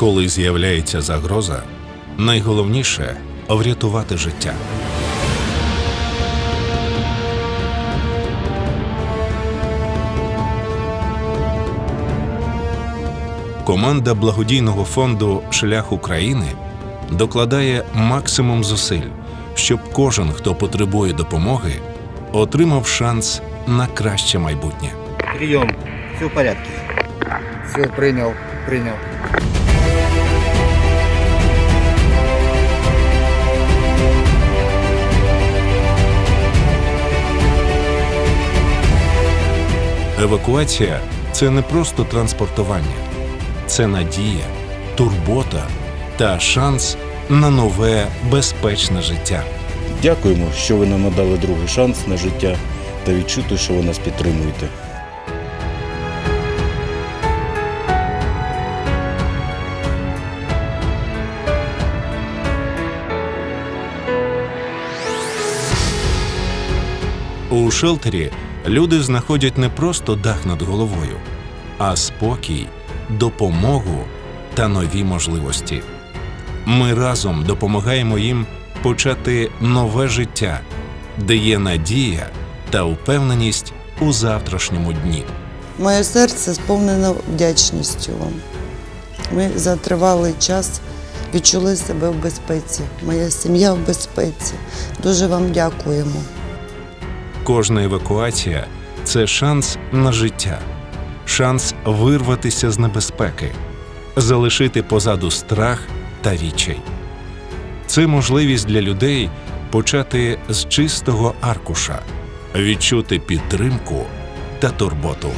Коли з'являється загроза, найголовніше врятувати життя. Команда благодійного фонду Шлях України докладає максимум зусиль, щоб кожен, хто потребує допомоги, отримав шанс на краще майбутнє. Прием. Все в порядке. Все, принял, принял. Евакуація це не просто транспортування, це надія, турбота та шанс на нове безпечне життя. Дякуємо, що ви нам надали другий шанс на життя та відчути, що ви нас підтримуєте. У шелтері люди знаходять не просто дах над головою, а спокій, допомогу та нові можливості. Ми разом допомагаємо їм почати нове життя, де є надія та впевненість у завтрашньому дні. Моє серце сповнено вдячністю вам. Ми за тривалий час відчули себе в безпеці. Моя сім'я в безпеці. Дуже вам дякуємо. Кожна евакуація це шанс на життя, шанс вирватися з небезпеки, залишити позаду страх та відчай. Це можливість для людей почати з чистого аркуша, відчути підтримку та турботу.